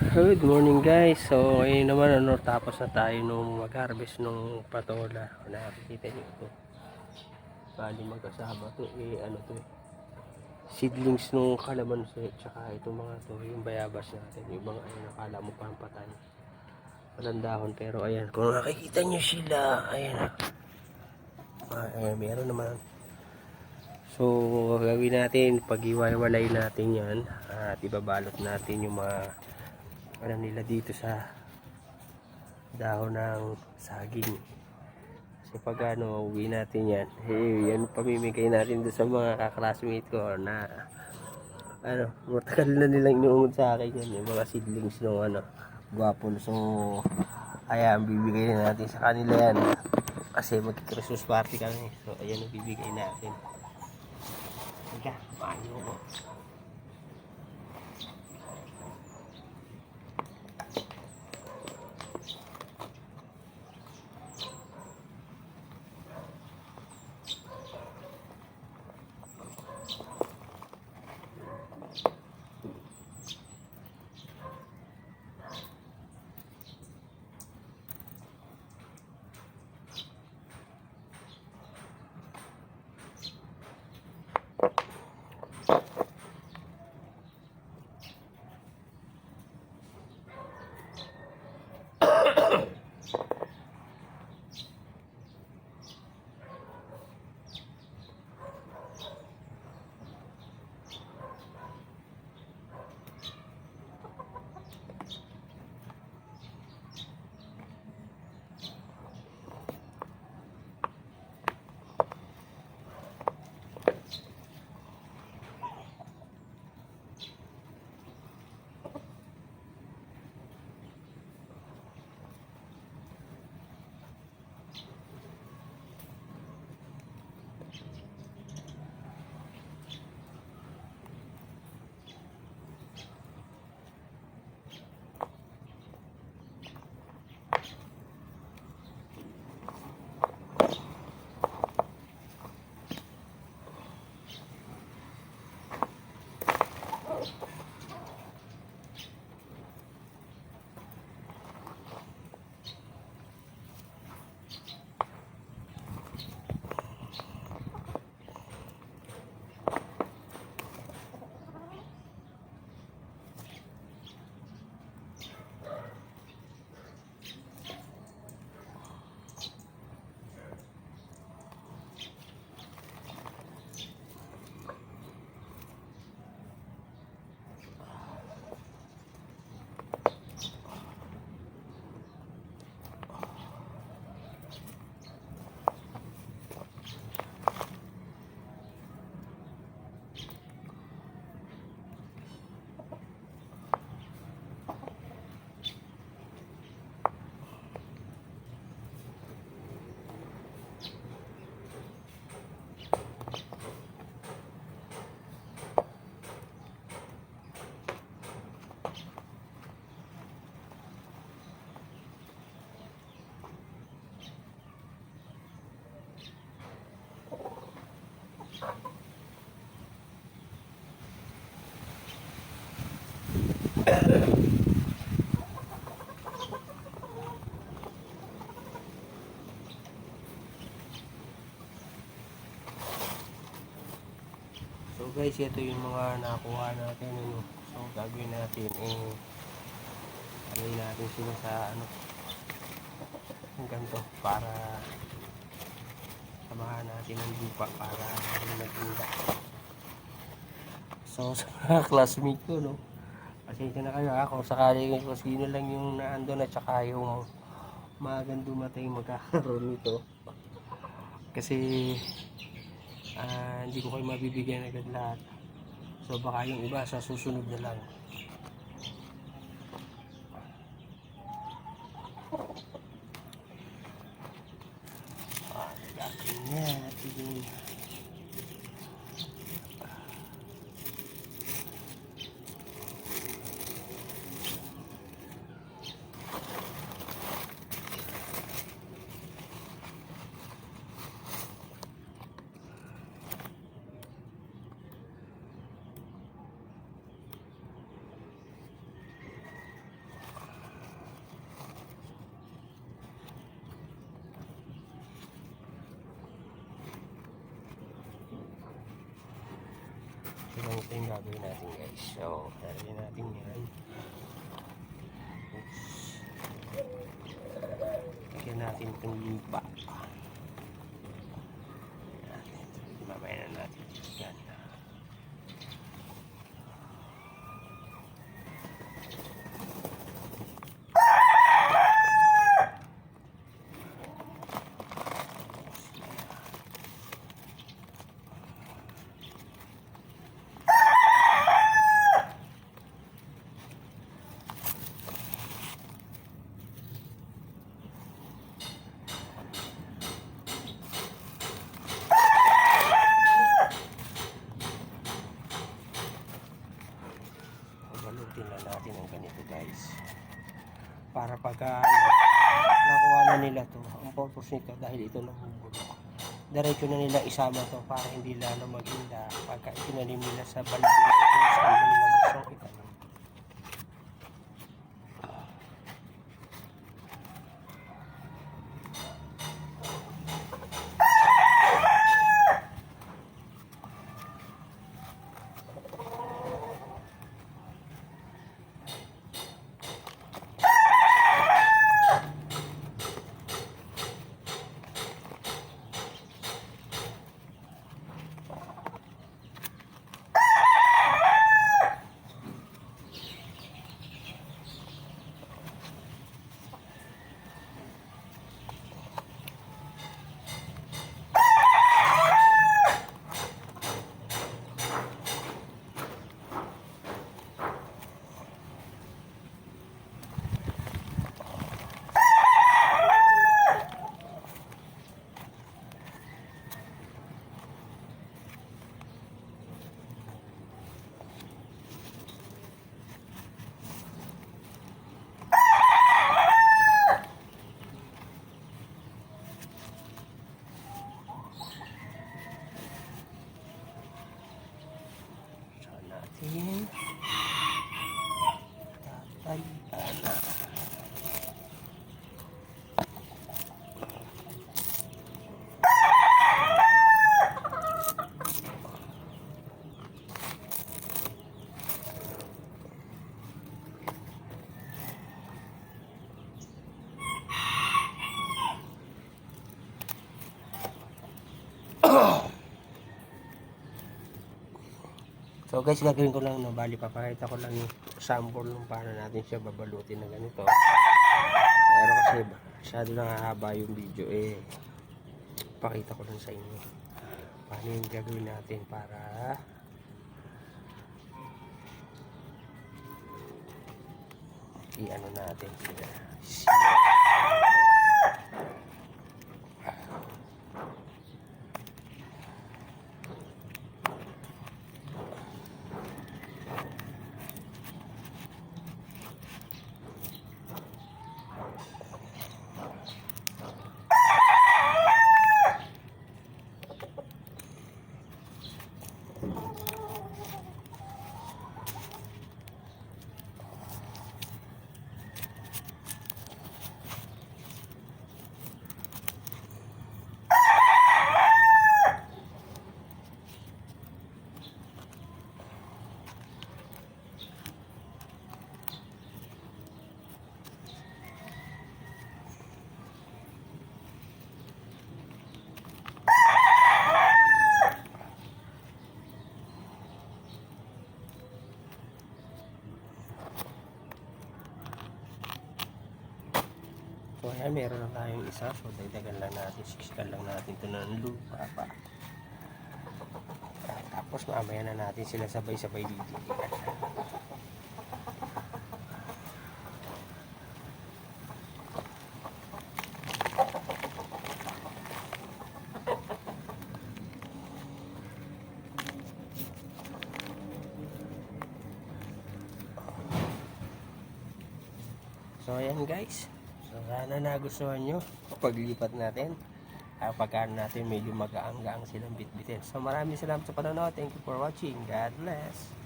Good morning guys. So ngayon naman ano tapos na tayo nung mag-harvest nung patola. Nakikita niyo ito. Bali magkasama to eh ano to eh. Seedlings nung kalamansi tsaka itong mga to yung bayabas natin. Yung mga ayun nakala mo parang patay. Walang dahon pero ayan kung nakikita niyo sila ayan. Ah, ayan meron naman. So, gagawin natin, pag-iwalay natin yan at ibabalot natin yung mga ano nila dito sa dahon ng saging. So, pag ano, uwi natin yan, eh, yan pamimigay natin doon sa mga kaklasmate ko na ano, matagal na nilang inuungod sa akin yan, yung mga seedlings ng ano, gwapon. So, ayan, bibigay na natin sa kanila yan. Kasi mag-Christmas party kami. So, ayan ang bibigay natin. Teka, paano ko? So guys, ito yung mga nakuha natin. Ano. So gagawin natin eh alay natin sila sa ano ganito para samahan natin ng lupa para nagtinda. So sa mga classmate ko no pasensya na kayo ako sakali kung sino lang yung naandun at saka yung magang dumating magkakaroon nito kasi Ah, hindi ko kayo mabibigyan agad lahat. So baka yung iba sa susunod na lang. Gagawin natin guys. So, lalagyan natin yan. Oops. Lagyan natin itong lupa. Natin. Mamaya na natin yan. Balutin na natin ang ganito guys. Para pagka ano, nakuha na nila to, ang purpose nito dahil ito nabubulok. Diretso na nila isama to para hindi lalo maghinda pagka itinanim nila sa balbon kung saan na nila gustong itanim. So natin tatalian na. So guys, gagawin ko lang no, bali papakita ko lang yung sample ng paano natin siya babalutin na ganito. Pero kasi masyado nakahaba yung video eh. Pakita ko lang sa inyo. Paano yung gagawin natin para i-ano natin sila. So ayan, meron na tayong isa. So dagdagan lang natin, siksikan lang natin ito ng lupa pa. Tapos mamaya na natin sila sabay-sabay didiligan. So ayan guys. Sana nagustuhan nyo paglipat natin. Uh, pagkaan natin medyo magaang-gaang silang bitbitin. So maraming salamat sa panonood. Thank you for watching. God bless.